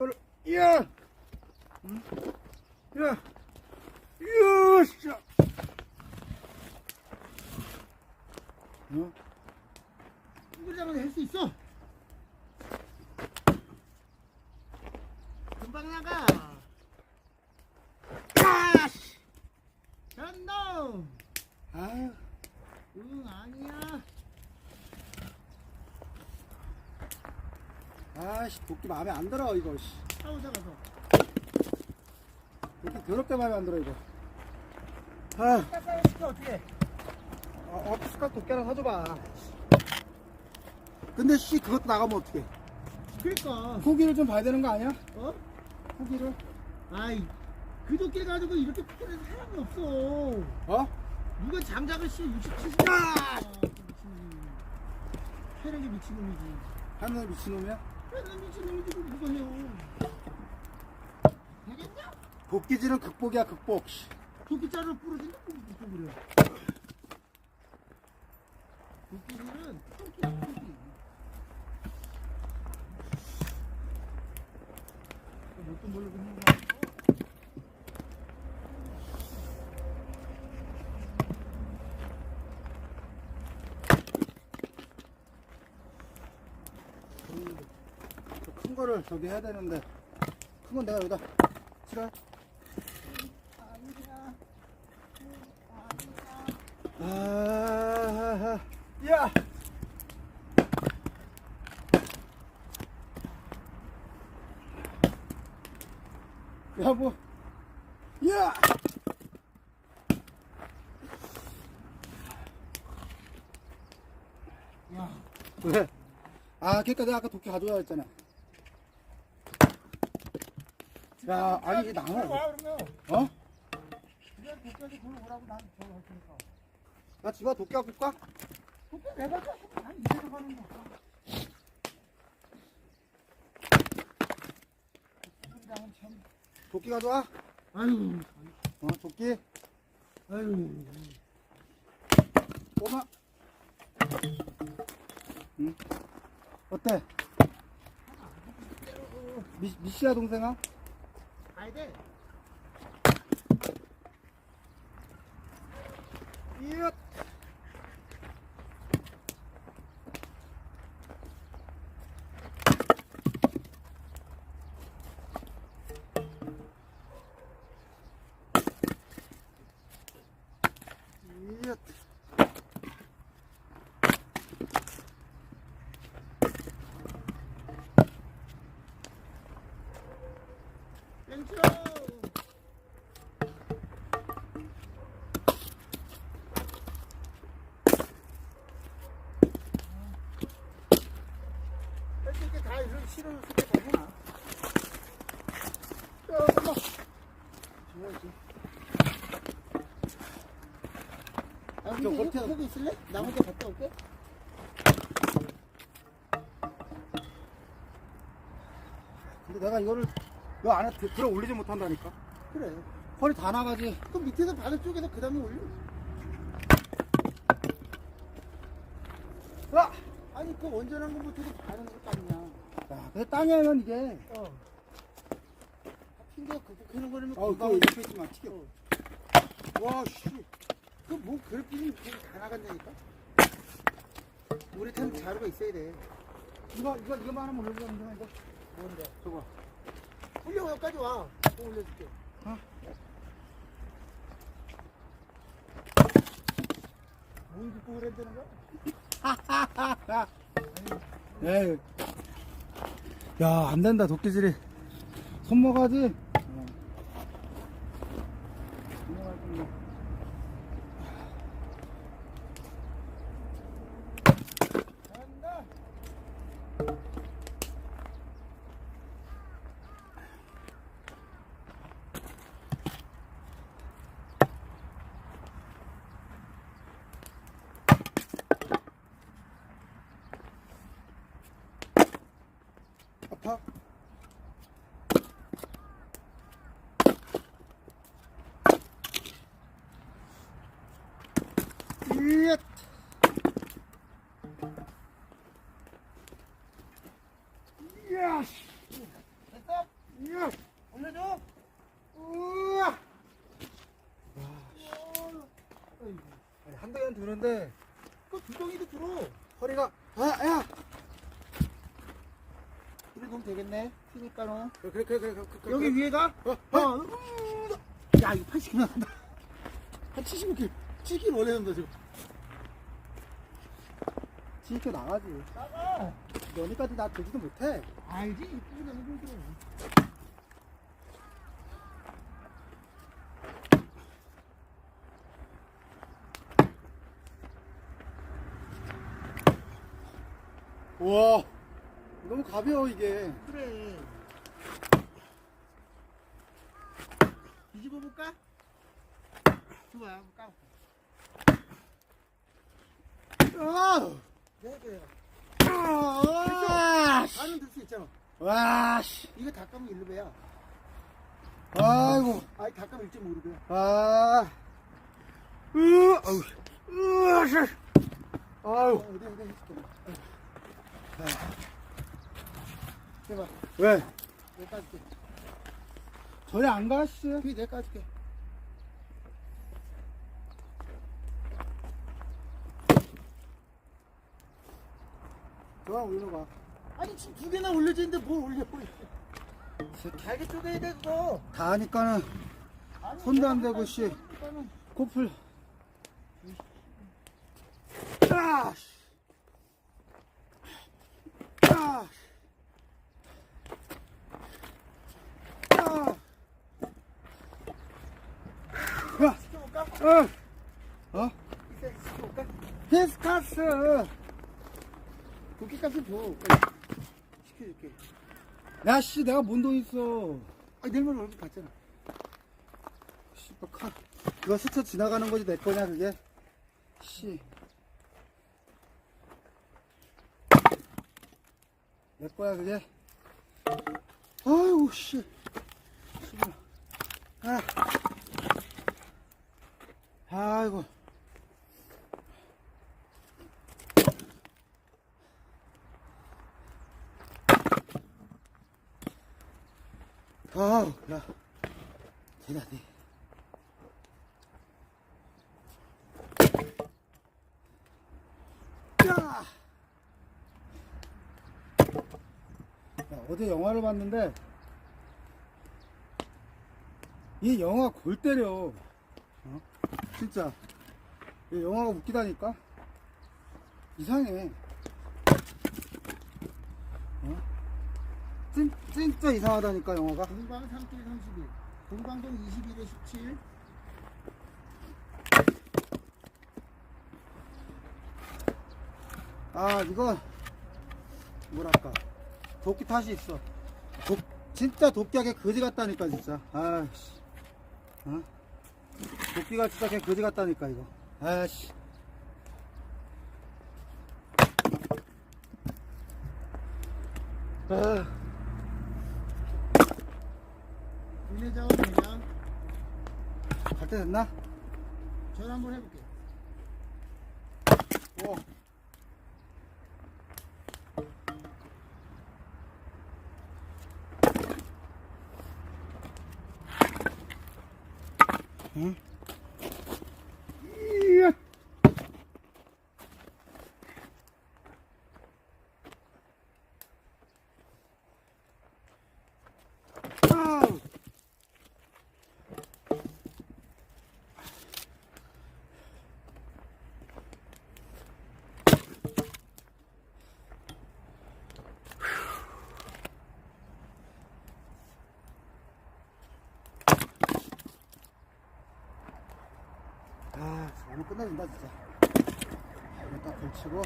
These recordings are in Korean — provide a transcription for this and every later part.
이거를, 야! 응? 야! 야! 씨! 어? 둥글장은 할수 있어. 금방 나가. 아씨. 전놈. 아, 응 아니야. 아씨, 도끼 마음에 안 들어, 이거, 씨. 싸우자 가서. 도끼 더럽게 마음에 안 들어, 이거. 아, 싸우니까 어떻게? 어, 어스카 도끼 하나 사줘봐. 근데 씨, 그것도 나가면 어떡해. 그러니까. 후기를 좀 봐야 되는 거 아니야? 어? 후기를? 아이. 그 도끼 가지고 이렇게 피는 사람이 없어. 어? 누가 장작을 씨 60, 70. 아! 패는 게 미친놈이지. 하늘 미친놈이야? 패는 미친놈이지 그거 누가 해요. 되겠냐? 도끼질은 극복이야, 극복. 씨. 도끼자루 부러진다 꾹꾹 그래. 도끼는 토끼야 토끼. 뭐또 모르고 있는 거를 저기 해야 되는데 큰 건 내가 여기다 싫어? 아, 야! 여보, 야! 야, 왜? 아, 그니까 내가 아까 도끼 가져와 했잖아. 야, 아니, 이 나무, 와 그러면. 어? 그냥 도끼한테 걸로 오라고 난 저거 할 테니까. 나 집에 도끼 갖고 올까? 도끼 내가 가. 난 이대로 가는 거. 도끼랑은 참. 도끼 가져와. 아유, 어, 도끼. 아유. 꼬마. 응? 어때? 미, 미씨야, 동생아? 가야 돼. 이엇! 이엇! 땡초. 이렇게 다 이런 실을 속에 다 해놔. 조금만. 줘야지. 아, 저 근데 겉에- 여기 있을래? 나 혼자 갔다 올게. 근데 내가 이거를 요 안에 들- 들어 올리지 못한다니까. 그래. 허리 다 나가지. 그 밑에서 바닥 쪽에서 그 다음에 올려. 와! 아니, 그 원전한 가는 거 아니냐. 야, 근데 땅이 하면 이게. 어. 핑계 극복하는 거라면 어, 그거 금방 이렇게 있지 마. 튀겨. 어. 와, 씨. 그뭐 그렇게는 그다 나간다니까. 우리 템 자루가 있어야 돼. 이거, 이거, 이거만 하면 올려주면 돼, 이거. 뭔데? 저거. 올려 여기까지 와. 또 올려줄게. 어? 뭔 극복을 해야 되는 거야? 에이. 야, 안 된다, 도끼질이. 어. 손모가지 뭐. 간다. 아파? 이야. 이야. 씨. 됐어? 올려줘. 우와. 아니, 한 대는 드는데 그 두덩이도 들어. 허리가 아, 야. 이래 놓으면 되겠네. 튀니까 너. 그래 그래 그래. 그래, 그래, 여기 그래. 위에가? 어, 어. 어. 음. 야, 이거 80kg 나간다. 한 75kg. 7kg 원래는다 지금. 진짜 나가지. 나가. 너니까지 나 되지도 못해. 알지? 이쁘게 해보죠. 우와. 너무 가벼워 이게. 그래. 뒤집어 볼까? 좋아, 한번 까볼까? 아! 네, 그래요. 아! 안은 들수 있잖아. 와, 씨. 이거 다 까면 1루배야. 아이고. 아니, 다 까면 1.5루배야. 아. 으, 아우. 으, 씨. 어, 아유. 어디, 어디, 어디. 해봐. 왜? 내가 까줄게. 전에 안 갔어? 그게 내가 까줄게. 저랑 올려봐. 아니, 지금 두 개나 올려져 있는데 뭘 올려, 뭘. 잘게 쪼개야 돼, 그거. 다 하니까는 아니, 손도 안 대고, 씨. 까니까는 코풀. 아! 씨. 아! 아! 야! 시켜볼까? 어? 어? 이제 시켜볼까? 피스카스! 도끼값은 줘. 시켜줄게. 야, 씨, 내가 뭔 돈 있어. 아니, 내일 모레 얼굴 봤잖아. 씨발, 칼. 그거 스쳐 지나가는 거지, 내 거냐, 그게? 씨. 내 거야, 그게? 아이고, 씨. 씨발. 아. 아이고. 아우, 야. 대단해. 야! 야, 어제 영화를 봤는데 이 영화 골 때려 어? 진짜 이 영화가 웃기다니까 이상해 어? 진, 진짜 이상하다니까 영화가 동방 3길 31. 동방동 21에 17. 아 이거 뭐랄까. 도끼 탓이 있어. 도, 진짜 도끼하게 거지 같다니까 진짜. 아씨. 어? 도끼가 진짜 그냥 거지 같다니까 이거. 아씨. 아, 윤회장은 그냥 갈때 됐나? 전화 한번 해볼게. 오. 응? 이야. 아우. 아, 오늘 끝내준다, 진짜. 이거 딱 걸치고.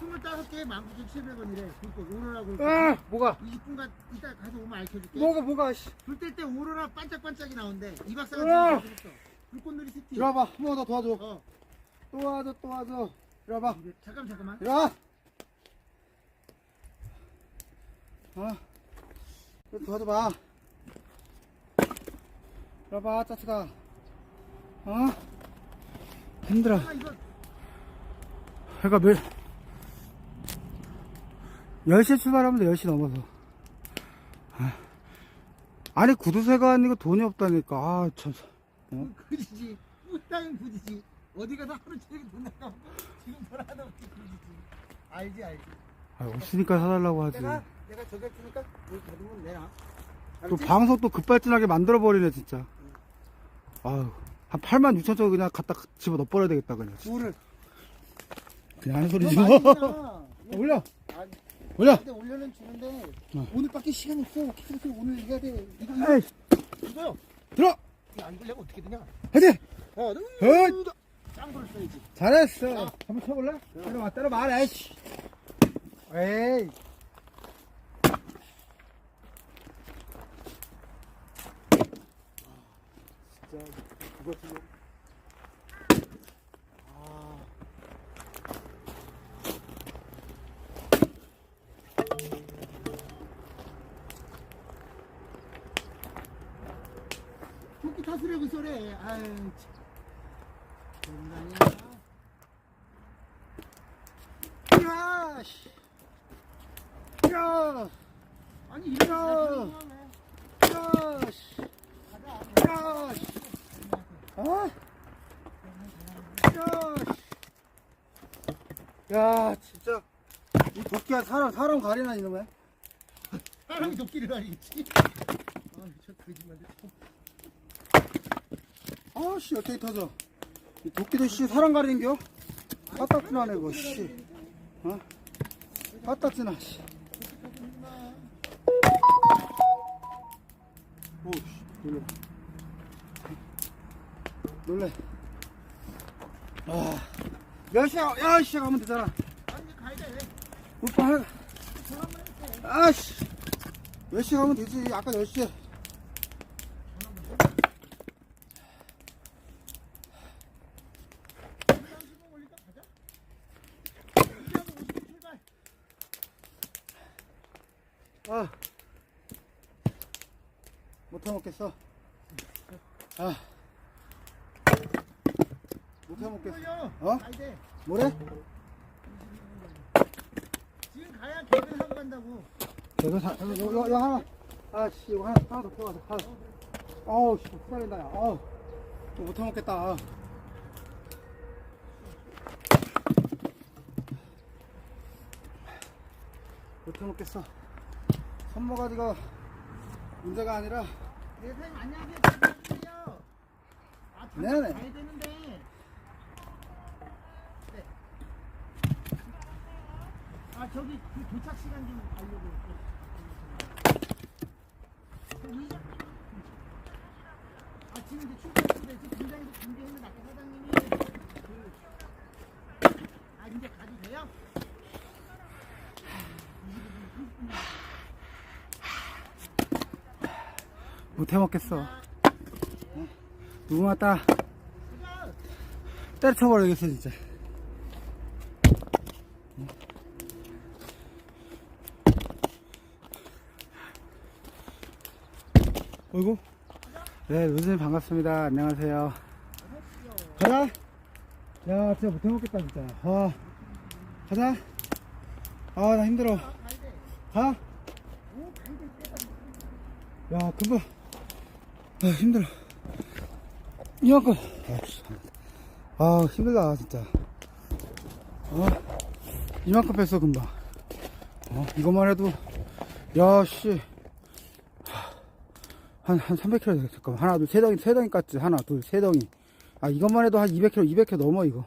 25개 19,700원이래. 그거 오로라고. 아, 뭐가? 20분간 이따 가서 오면 알려줄게. 뭐가, 뭐가, 씨. 불 뗄 때 오로라 반짝반짝이 나온대. 이 으아! 박사가 지금 했어. 불꽃놀이 세트. 이리 와봐. 한 번 더 도와줘. 어. 또 와줘, 또 와줘. 이리 와봐. 이제 잠깐만 잠깐만. 이리 와. 어? 이리 도와줘봐. 와봐, 짜치가. 어? 힘들어. 해가 몇, 10시에 출발하면 돼, 10시 넘어서. 아. 아니, 구두쇠가 아니고 돈이 없다니까. 아, 참. 어? 그지지. 땅은 그지지. 어디 가서 하루 종일 돈 나가고 지금 뭘 하나 없지 그지지. 알지 알지. 아, 없으니까 사달라고 하지. 내가 내가 저기 했으니까 뭘 받으면 내놔. 또? 방송 또 급발진하게 만들어버리네, 진짜. 아유, 한 8만 6천 원 그냥 갖다 집어 넣어버려야 되겠다, 그냥. 뭐를? 그냥 하는 너 소리지 뭐. 올려! 올려! 근데 올려는 주는데 어. 오늘밖에 시간 없어. 계속 오늘 해야 돼. 이거 이거 에이, 이거요. 들어! 이거 안 걸려면 어떻게 되냐? 화이팅! 어, 너 헛! 짱구를 써야지. 잘했어. 한번 쳐볼래? 때려봐, 때려봐, 에이씨. 에이. 그거 지금. 아. 토끼 타수려고 소래. 아유, 참. 장난이야. 야, 씨. 야, 아니 이런 야. 씨. 야, 씨. 아? 야, 씨. 야, 진짜. 이 도끼가 사람, 사람 가리나, 이놈의? 사람이 도끼를 가리겠지. 아, 저 거짓말들. 아씨 어떻게 터져 이 도끼도 씨 사람 가리는겨? 까딱지나네 이거 씨 어? 까딱지나 씨 오씨 놀래 놀래. 아 몇 시야 야 씨, 가면 되잖아. 오빠 할 아씨. 몇시 가면 되지? 아까 10시에? 아 못해 먹겠어 아 못해 먹겠어. 어? 뭐래? 지금 가야 개를 하고 간다고. 이거 사, 이거, 이거, 이거 하나 아 씨 이거 하나 하나 더 풀어가자 하나 어우 씨 후달린다 야 어우 이거 못해 먹겠다 아. 못해 먹겠어 손모가 지가 문제가 아니라 네, 사장님 안녕하세요. 아, 네네. 네. 아, 저기 그 도착 시간 좀 알려줘. 저기 아, 지금 이제 출발했는데 지금 공장에서 준비했는데 아까 사장님이 그 아, 이제 가도 돼요? 못해 먹겠어. 맞다 가자. 때려쳐버리겠어 진짜. 어이구. 네 루즈님 반갑습니다. 안녕하세요. 가자. 야 진짜 못해 먹겠다 진짜. 아. 가자. 아 나 힘들어. 가? 야 금방 아 힘들어. 이만큼 아 힘들다 진짜. 어? 이만큼 뺐어 금방. 어 이것만 해도. 야씨. 한, 한 300kg 되겠을 까 하나, 둘, 세 덩이, 세 덩이 깠지. 하나, 둘, 세 덩이. 아, 이것만 해도 한 200kg, 200kg 넘어, 이거.